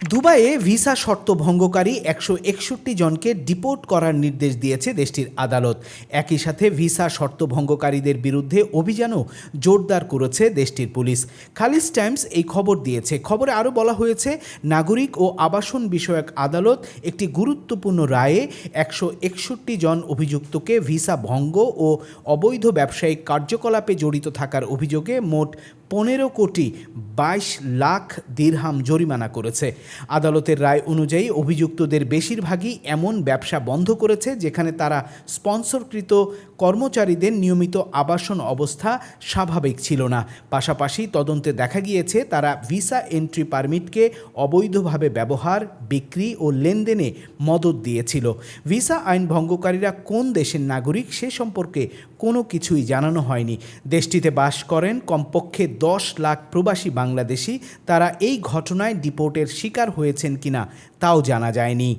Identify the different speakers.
Speaker 1: দুবাইয়ে ভিসা শর্ত ভঙ্গকারী একশো একষট্টি জনকে ডিপোর্ট করার নির্দেশ দিয়েছে দেশটির আদালত। একই সাথে ভিসা শর্ত ভঙ্গকারীদের বিরুদ্ধে অভিযানও জোরদার করেছে দেশটির পুলিশ। খালিজ টাইমস এই খবর দিয়েছে। খবরে আরও বলা হয়েছে, নাগরিক ও আবাসন বিষয়ক আদালত একটি গুরুত্বপূর্ণ রায়ে একশো একষট্টি জন অভিযুক্তকে ভিসা ভঙ্গ ও অবৈধ ব্যবসায়িক কার্যকলাপে জড়িত থাকার অভিযোগে মোট পনেরো কোটি বাইশ লাখ দিরহাম জরিমানা করেছে। আদালতের রায় অনুযায়ী অভিযুক্তদের বেশিরভাগই এমন ব্যবসা বন্ধ করেছে যেখানে তারা স্পন্সরকৃত কর্মচারীদের নিয়মিত আবাসন অবস্থা স্বাভাবিক ছিল না। পাশাপাশি তদন্তে দেখা গিয়েছে তারা ভিসা এন্ট্রি পারমিটকে অবৈধভাবে ব্যবহার, বিক্রি ও লেনদেনে মদত দিয়েছিল। ভিসা আইন ভঙ্গকারীরা কোন দেশের নাগরিক সে সম্পর্কে কোনো কিছুই জানানো হয়নি। দেশটিতে বাস করেন কমপক্ষে দশ লাখ প্রবাসী বাংলাদেশি। তারা এই ঘটনায় ডিপোর্টের শিকার হয়েছেন কিনা তাও জানা যায়নি।